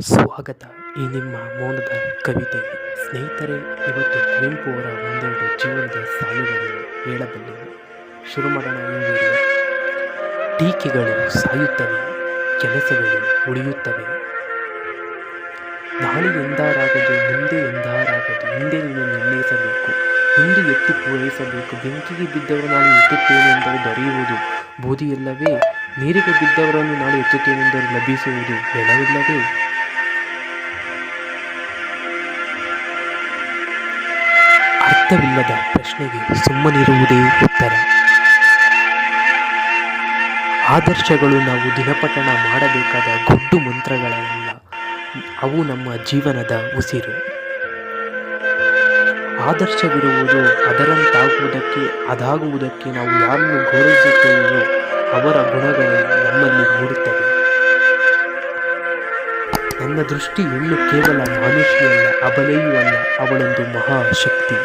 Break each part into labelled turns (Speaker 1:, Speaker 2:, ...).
Speaker 1: ಸ್ವಾಗತ ಈ ನಿಮ್ಮ ಮೌನದ ಕವಿತೆ. ಸ್ನೇಹಿತರೆ, ಇವತ್ತು ಕುವೆಂಪು ಅವರ ಒಂದೆರಡು ಜೀವನದ ಸಾಲುಗಳನ್ನು ಹೇಳಬಲ್ಲೆನು ಶುರು ಮಾಡೋಣ ಟೀಕೆಗಳು ಸಾಯುತ್ತವೆ, ಕೆಲಸಗಳು ಉಳಿಯುತ್ತವೆ. ನಾಳೆ ಎಂದಾರಾಗದು, ಮುಂದೆ ಎಂದಾರಾಗದು, ಹಿಂದೆ ನೀನು ನಿರ್ಣಯಿಸಬೇಕು, ಹಿಂದೆ ಎತ್ತಿ ಪೂರೈಸಬೇಕು. ಬೆಂಕಿಗೆ ಬಿದ್ದವರು ನಾನು ಎತ್ತುತ್ತೇನೆ ಎಂದರೆ ದೊರೆಯುವುದು ಬೂದಿಯಿಲ್ಲವೇ? ನೀರಿಗೆ ಬಿದ್ದವರನ್ನು ನಾಳೆ ಎತ್ತುತ್ತೇನೆಂದರೆ ಲಭಿಸುವುದು ಹೆಣವಿಲ್ಲವೇ ಅರ್ಥವಿಲ್ಲದ ಪ್ರಶ್ನೆಗೆ ಸುಮ್ಮನಿರುವುದೇ ಉತ್ತರ. ಆದರ್ಶಗಳು ನಾವು ದಿನಪಠಣ ಮಾಡಬೇಕಾದ ಗುಡ್ಡು ಮಂತ್ರಗಳಲ್ಲ, ಅವು ನಮ್ಮ ಜೀವನದ ಉಸಿರು. ಆದರ್ಶವಿರುವುದು ಅದರಂತಾಗುವುದಕ್ಕೆ, ಅದಾಗುವುದಕ್ಕೆ ನಾವು ಯಾರನ್ನು ಗೌರವಿಸುತ್ತೇವೆಯೋ ಅವರ ಗುಣಗಳು ನಮ್ಮಲ್ಲಿ ಮೂಡುತ್ತವೆ. ನನ್ನ ದೃಷ್ಟಿ ಹೆಣ್ಣು ಕೇವಲ ಮಾನುಷಿಯಲ್ಲ ಅಬಲೆಯೂ ಅಲ್ಲ, ಅವಳೊಂದು ಮಹಾಶಕ್ತಿ.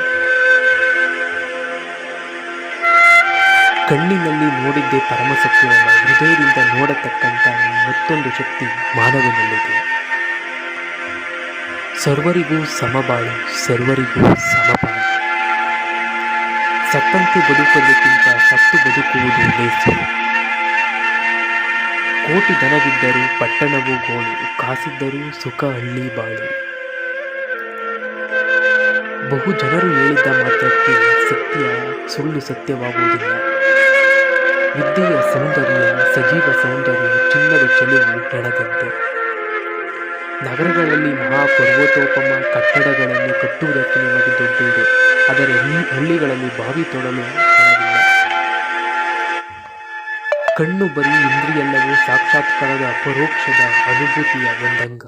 Speaker 1: ಕಣ್ಣಿನಲ್ಲಿ ನೋಡಿದ್ದೇ ಪರಮಸತ್ಯವಲ್ಲ ಹೃದಯದಿಂದ ನೋಡತಕ್ಕಂಥ ಮತ್ತೊಂದು ಶಕ್ತಿ ಮಾನವನಲ್ಲಿದೆ. ಸರ್ವರಿಗೂ ಸಮಬಾಳು ಸರ್ವರಿಗೂ ಸಮಬಾಳು. ಸತ್ತಂತೆ ಬದುಕುವುದಕ್ಕಿಂತ ಸತ್ತು ಬದುಕುವುದು ಲೇಸು. ಕೋಟಿ ದನವಿದ್ದರೂ ಪಟ್ಟಣವು ಗೋಳು, ಕಾಸಿದ್ದರೂ ಸುಖ ಹಳ್ಳಿ ಬಾಳು. ಬಹು ಜನರು ಹೇಳಿದ್ದ ಮಾತ್ರಕ್ಕೆ ಸತ್ಯ ಸುಳ್ಳು ಸತ್ಯವಾಗುವುದಿಲ್ಲ. ವಿದ್ಯೆಯ ಸೌಂದರ್ಯ, ಸಜೀವ ಸೌಂದರ್ಯ, ಚಿನ್ನದ ಚೆಲುವು ಹೆಣದಂತೆ ನಗರಗಳಲ್ಲಿ ಮಹಾಪರ್ವತೋಪಮ ಕಟ್ಟಡಗಳನ್ನು ಕಟ್ಟುವುದಕ್ಕೆ ನಿಮಗೆ ದೊಡ್ಡದು. ಆದರೆ ಈ ಹಳ್ಳಿಗಳಲ್ಲಿ ಬಾವಿ ತೊಡಲು ಕಣ್ಣು ಬರೀ ಇಂದ್ರಿಯಲ್ಲವೂ ಸಾಕ್ಷಾತ್ಕಾರದ ಪರೋಕ್ಷದ ಅನುಭೂತಿಯ ಒಂದಂಗ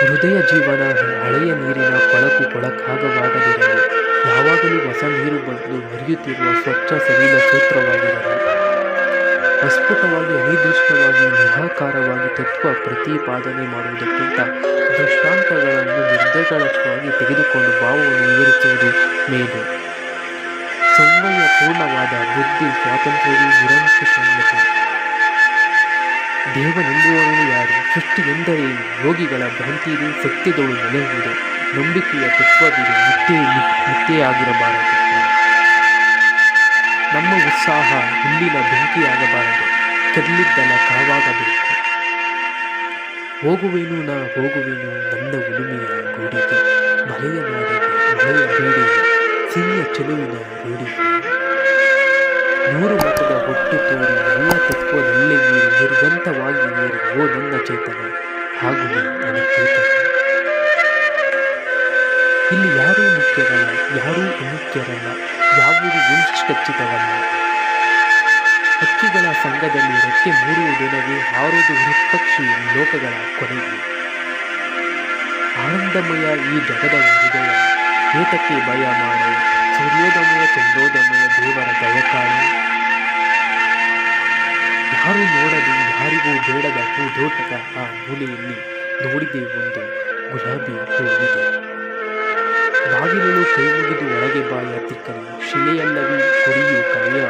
Speaker 1: ಹೃದಯ ಜೀವನ ಹಳೆಯ ನೀರಿನ ಕೊಳಕು ಕೊಳಕಾಗವಾಗದಿರಲಿ ಯಾವಾಗಲೂ ಹೊಸ ನೀರು ಬಂದು ಹರಿಯುತ್ತಿರುವ ಸ್ವಚ್ಛ ಸಲೀಲ ಸೂತ್ರವಾಗಿರಲಿ ಅಸ್ಫುಟವಾಗಿ ಅನಿರ್ದಿಷ್ಟವಾಗಿ, ನಿರಾಕಾರವಾಗಿ ತತ್ವ ಪ್ರತಿಪಾದನೆ ಮಾಡುವುದಕ್ಕಿಂತ ದೃಷ್ಟಾಂತಗಳನ್ನು ನಿರ್ದಗಳವಾಗಿ ತೆಗೆದುಕೊಂಡು ಭಾವವನ್ನು ವಿವರಿಸುವುದು ಮೇಲು. ಸಂಗಯ ಪೂರ್ಣವಾದ ಬುದ್ಧಿ, ಸ್ವಾತಂತ್ರ್ಯವೂ ನಿರಂಕುಶತೆ ದೇವನೆಂಬುವವನು ಯಾರು? ಸೃಷ್ಟಿ ಎಂದರೆ ಯೋಗಿಗಳ ಭ್ರಾಂತಿಯಲ್ಲಿ ಸತ್ಯದಳು ನೆಲೆಯುವುದು ನಂಬಿಕೆಯ ತತ್ವವಿದೆ ಮಿಥ್ಯೆ ಮಿಥ್ಯೆಯಾಗಿರಬಾರದು ನಮ್ಮ ಉತ್ಸಾಹ ಹುಲ್ಲಿನ ಬೆಂಕಿಯಾಗಬಾರದು. ಕೆರಳಿದ್ದನ ಕಾವಾಗಬೇಕು. ಹೋಗುವೆನು ನಾ, ಹೋಗುವೆನು ನನ್ನ ಉಳುಮೆಯ ಗೂಡಿಗೆ ಮಲೆಯ ನಾಡಿಗೆ ಮಳೆಯ ಬೇಡಿಗೆ ಸಿಹಿಯ ಚೆಲುವಿನ ರೂಢಿಗೆ. ನೂರು ಮತದ ಹೊಟ್ಟು ತೋರಿ ಎಲ್ಲ ತತ್ವದಲ್ಲೇ ನೀರು ನಿರ್ಗಂತವಾಗಿ ನೀರು ಓ ನನ್ನ ಚೇತನ ಹಾಗೂ ಅನಿಕೇತನ ಇಲ್ಲಿ ಯಾರೂ ಮುಖ್ಯರಲ್ಲ ಯಾರೂ ಅಮುಖ್ಯರಲ್ಲ ಯಾವುದು ಖಚಿತವಲ್ಲ ಹಕ್ಕಿಗಳ ಸಂಘದಲ್ಲಿ ರೆಕ್ಕೆ ದಿನವೇ ಹಾರುವುದು ಹೃತ್ಪಕ್ಷಿ ಲೋಕಗಳ ಕೊನೆಗೆ. ಆನಂದಮಯ ಈ ಜಗದ ಹೃದಯ, ಏತಕ್ಕೆ ಭಯ ಮಾಡು ಸೂರ್ಯೋದಮಯ ಚಂದ್ರೋದಮಯ ದೇವರ ದಯಕಾಳು. ಯಾರು ನೋಡಲು, ಯಾರಿಗೂ ಬೇಡದ ಹೂದೋಟದ ಆ ಮೂಲೆಯಲ್ಲಿ ನೋಡಿದೆ ಒಂದು ಗುಲಾಬಿ ಹೂವಿದೆ. ಬಾಗಿಲಲು ಕೈ ಮುಗಿದು ಒಳಗೆ ಬಾ ಯಾತ್ರಿಕರು ಶಿಲೆಯಲ್ಲವೇ ಕುರಿಯು ಕಲೆಯ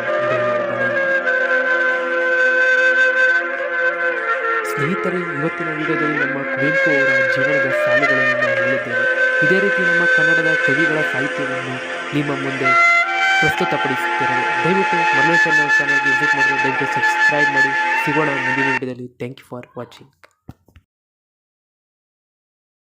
Speaker 1: ಸ್ನೇಹಿತರೆ, ಇವತ್ತಿನ ವಿಡಿಯೋದಲ್ಲಿ ನಮ್ಮ ಕುವೆಂಪು ಅವರ ಜೀವನದ ಸಾಲುಗಳನ್ನು ನಾವು ಹೇಳಿದ್ದೇವೆ ಇದೇ ರೀತಿ ನಮ್ಮ ಕನ್ನಡದ ಕವಿಗಳ ಸಾಹಿತ್ಯವನ್ನು ನಿಮ್ಮ ಮುಂದೆ ಪ್ರಸ್ತುತಪಡಿಸುತ್ತೇವೆ ದಯವಿಟ್ಟು ಮನೋಜ್ ಚಾನಲ್ ಚಾನಲ್ಗೆ ವಿಸಿಟ್ ಮಾಡಿ ದಯವಿಟ್ಟು ಸಬ್ಸ್ಕ್ರೈಬ್ ಮಾಡಿ. ಸಿಗೋಣ ಮುಂದಿನ ವಿಡಿಯೋದಲ್ಲಿ. Thank you for watching